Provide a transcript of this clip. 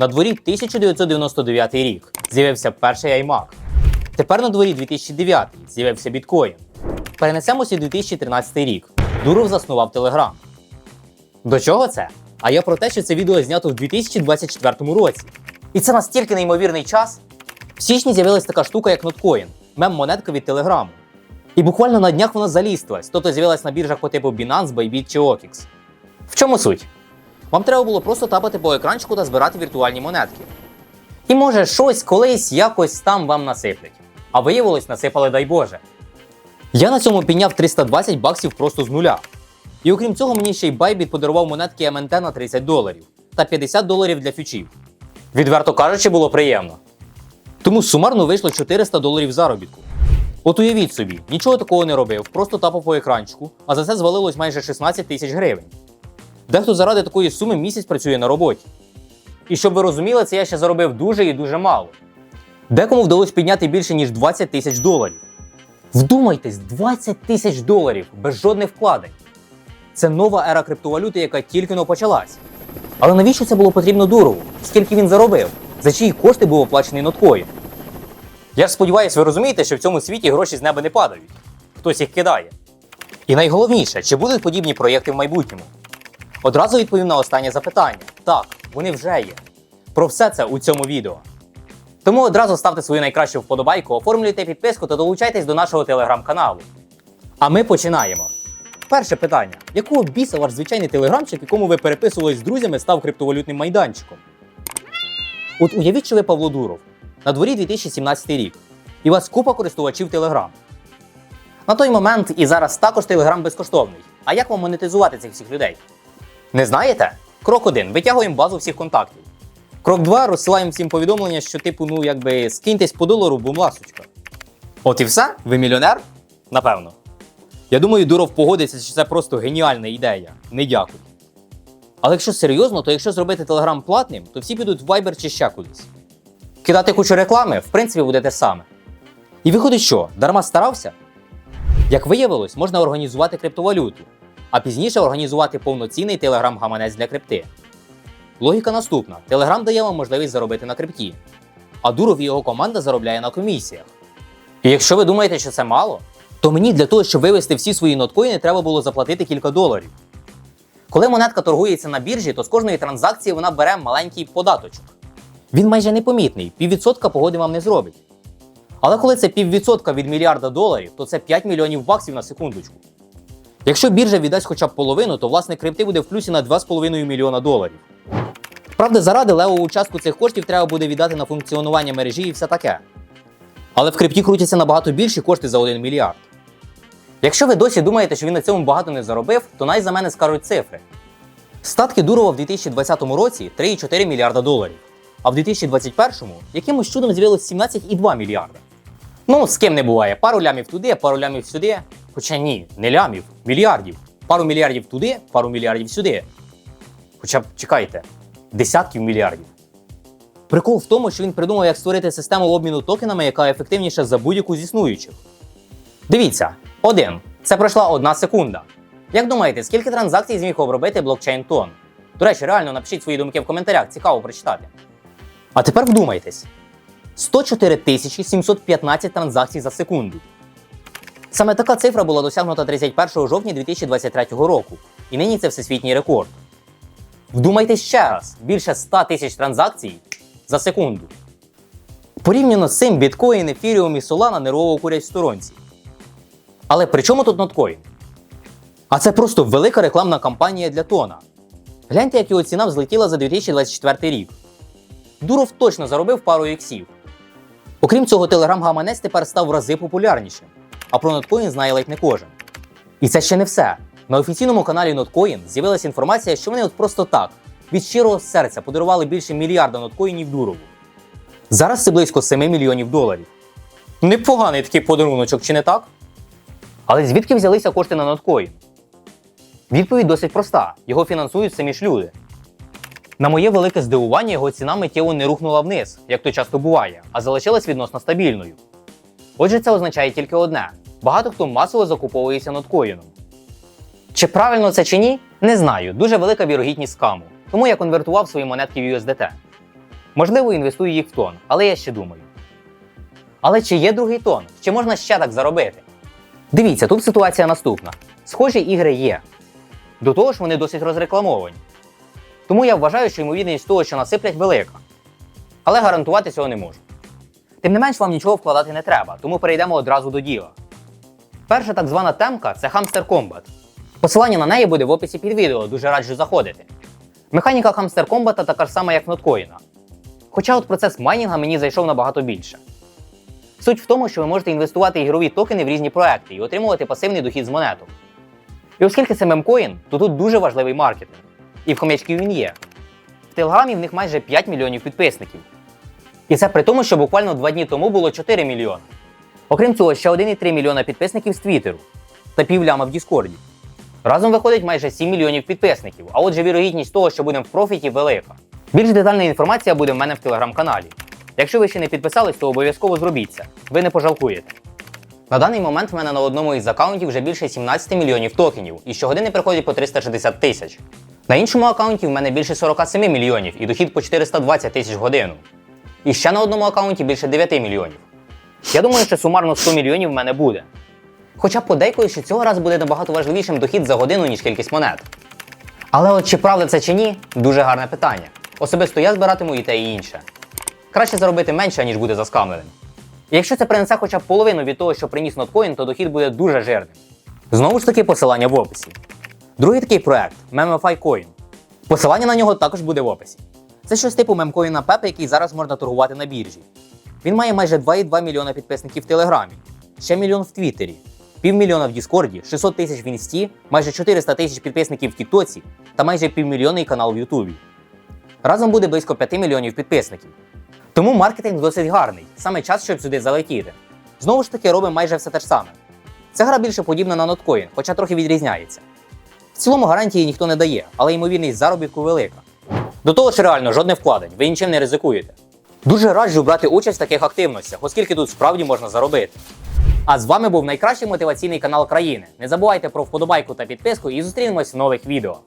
На дворі 1999 рік з'явився перший iMac. Тепер на дворі 2009 з'явився біткоін. Перенесемося у 2013 рік. Дуров заснував Telegram. До чого це? А я про те, що це відео знято в 2024 році. І це настільки неймовірний час. В січні з'явилась така штука, як ноткоін, мем-монетка від Телеграму. І буквально на днях вона залістилась, тобто з'явилась на біржах по типу Binance, Bybit чи OKX. В чому суть? Вам треба було просто тапати по екранчику та збирати віртуальні монетки. І може щось колись якось там вам насиплять. А виявилось, насипали, дай Боже. Я на цьому підняв 320 баксів просто з нуля. І окрім цього, мені ще й Bybit подарував монетки МНТ на 30 доларів та 50 доларів для фючів. Відверто кажучи, було приємно. Тому сумарно вийшло 400 доларів заробітку. От уявіть собі, нічого такого не робив, просто тапав по екранчику, а за це звалилось майже 16 тисяч гривень. Дехто заради такої суми місяць працює на роботі. І щоб ви розуміли, це я ще заробив дуже і дуже мало. Декому вдалося підняти більше, ніж 20 тисяч доларів. Вдумайтесь, 20 тисяч доларів без жодних вкладень. Це нова ера криптовалюти, яка тільки но почалась. Але навіщо це було потрібно Дурову? Скільки він заробив? За чиї кошти був оплачений ноткоін? Я ж сподіваюся, ви розумієте, що в цьому світі гроші з неба не падають. Хтось їх кидає. І найголовніше, чи будуть подібні проєкти в майбутньому? Одразу відповім на останнє запитання. Так, вони вже є. Про все це у цьому відео. Тому одразу ставте свою найкращу вподобайку, оформлюйте підписку та долучайтесь до нашого телеграм-каналу. А ми починаємо. Перше питання: якого біса ваш звичайний телеграмчик, якому ви переписувались з друзями, став криптовалютним майданчиком? От уявіть, що ви Павло Дуров. На дворі 2017 рік. І вас купа користувачів Телеграм. На той момент і зараз також Телеграм безкоштовний. А як вам монетизувати цих всіх людей? Не знаєте? Крок 1. Витягуємо базу всіх контактів. Крок 2. Розсилаємо всім повідомлення, що типу, ну якби скиньтесь по долару, бум ласочка. От і все? Ви мільйонер? Напевно. Я думаю, Дуров погодиться, що це просто геніальна ідея. Не дякую. Але якщо серйозно, то якщо зробити Телеграм платним, то всі підуть в Viber чи ще кудись. Кидати кучу реклами, в принципі, буде те саме. І виходить, що дарма старався? Як виявилось, можна організувати криптовалюту, а пізніше організувати повноцінний телеграм-гаманець для крипти. Логіка наступна: Телеграм дає вам можливість заробити на крипті, а Дуров і його команда заробляє на комісіях. І якщо ви думаєте, що це мало, то мені для того, щоб вивести всі свої ноткоїни, треба було заплатити кілька доларів. Коли монетка торгується на біржі, то з кожної транзакції вона бере маленький податочок. Він майже непомітний, піввідсотка погоди вам не зробить. Але коли це піввідсотка від мільярда доларів, то це 5 мільйонів баксів на секундочку. Якщо біржа віддасть хоча б половину, то власник крипти буде в плюсі на 2,5 мільйона доларів. Правда, заради левову частку цих коштів треба буде віддати на функціонування мережі і все таке. Але в крипті крутяться набагато більші кошти за 1 мільярд. Якщо ви досі думаєте, що він на цьому багато не заробив, то най за мене скажуть цифри. Статки Дурова в 2020 році 3,4 мільярда доларів, а в 2021-му якимось чудом з'явилось 17,2 мільярда. Ну, з ким не буває, пару лямів туди, пару лямів сюди. Хоча ні, не лямів, мільярдів. Пару мільярдів туди, пару мільярдів сюди. Хоча б чекайте, десятків мільярдів. Прикол в тому, що він придумав, як створити систему обміну токенами, яка ефективніша за будь-яку з існуючих. Дивіться, один. Це пройшла одна секунда. Як думаєте, скільки транзакцій зміг обробити блокчейн Тон? До речі, реально напишіть свої думки в коментарях, цікаво прочитати. А тепер вдумайтесь: 104 715 транзакцій за секунду. Саме така цифра була досягнута 31 жовтня 2023 року, і нині це всесвітній рекорд. Вдумайтесь ще раз: більше 100 тисяч транзакцій за секунду. Порівняно з цим біткоін, ефіріум і Solana нервово курять в сторонці. Але при чому тут ноткоін? А це просто велика рекламна кампанія для Тона. Гляньте, як його ціна взлетіла за 2024 рік. Дуров точно заробив пару іксів. Окрім цього, телеграм-гаманець тепер став в рази популярнішим, а про ноткоін знає ледь не кожен. І це ще не все. На офіційному каналі Notcoin з'явилася інформація, що вони от просто так, від щирого серця подарували більше мільярда ноткоїнів Дурову. Зараз це близько 7 мільйонів доларів. Непоганий такий подаруночок, чи не так? Але звідки взялися кошти на ноткоін? Відповідь досить проста: його фінансують самі ж люди. На моє велике здивування, його ціна миттєво не рухнула вниз, як то часто буває, а залишилась відносно стабільною. Отже, це означає тільки одне: багато хто масово закуповується ноткоїном. Чи правильно це чи ні, не знаю. Дуже велика вірогідність скаму. Тому я конвертував свої монетки в USDT. Можливо, інвестую їх в тон, але я ще думаю. Але чи є другий тон? Чи можна ще так заробити? Дивіться, тут ситуація наступна: схожі ігри є. До того ж, вони досить розрекламовані. Тому я вважаю, що ймовірність того, що насиплять, велика. Але гарантувати цього не можу. Тим не менш, вам нічого вкладати не треба, тому перейдемо одразу до діла. Перша так звана темка це Hamster Combat. Посилання на неї буде в описі під відео, дуже раджу заходити. Механіка Hamster Combat така ж сама, як Notcoin. Хоча от процес майнінга мені зайшов набагато більше. Суть в тому, що ви можете інвестувати ігрові токени в різні проекти і отримувати пасивний дохід з монеток. І оскільки це мемкоін, то тут дуже важливий маркетинг. І в хомячків він є. В Телеграмі в них майже 5 мільйонів підписників. І це при тому, що буквально два дні тому було 4 мільйони. Окрім цього, ще 1,3 мільйона підписників з Твіттеру та півляма в Діскорді. Разом виходить майже 7 мільйонів підписників, а отже, вірогідність того, що будемо в профіті, велика. Більш детальна інформація буде в мене в телеграм-каналі. Якщо ви ще не підписались, то обов'язково зробіть це. Ви не пожалкуєте. На даний момент в мене на одному із аккаунтів вже більше 17 мільйонів токенів, і щогодини приходять по 360 тисяч. На іншому аккаунті в мене більше 47 мільйонів і дохід по 420 тисяч в годину. І ще на одному аккаунті більше 9 мільйонів. Я думаю, що сумарно 100 мільйонів в мене буде. Хоча подейкую, що цього разу буде набагато важливішим дохід за годину, ніж кількість монет. Але от чи правда це чи ні, дуже гарне питання. Особисто я збиратиму і те, і інше. Краще заробити менше, ніж бути заскамленим. Якщо це принесе хоча б половину від того, що приніс ноткоін, то дохід буде дуже жирним. Знову ж таки, посилання в описі. Другий такий проект Memify Coin. Посилання на нього також буде в описі. Це щось типу мемкоїна Пепа, який зараз можна торгувати на біржі. Він має майже 2,2 мільйона підписників в Телеграмі, ще мільйон в Твіттері, півмільйона в Діскорді, 600 тисяч в Інсті, майже 400 тисяч підписників в Тіктоці та майже півмільйонний канал в Ютубі. Разом буде близько 5 мільйонів підписників. Тому маркетинг досить гарний, саме час, щоб сюди залетіти. Знову ж таки, робимо майже все те ж саме. Ця гра більше подібна на ноткоін, хоча трохи відрізняється. В цілому гарантії ніхто не дає, але ймовірність заробітку велика. До того ж, реально жодне вкладень, ви нічим не ризикуєте. Дуже раджу брати участь в таких активностях, оскільки тут справді можна заробити. А з вами був найкращий мотиваційний канал країни. Не забувайте про вподобайку та підписку і зустрінемось в нових відео.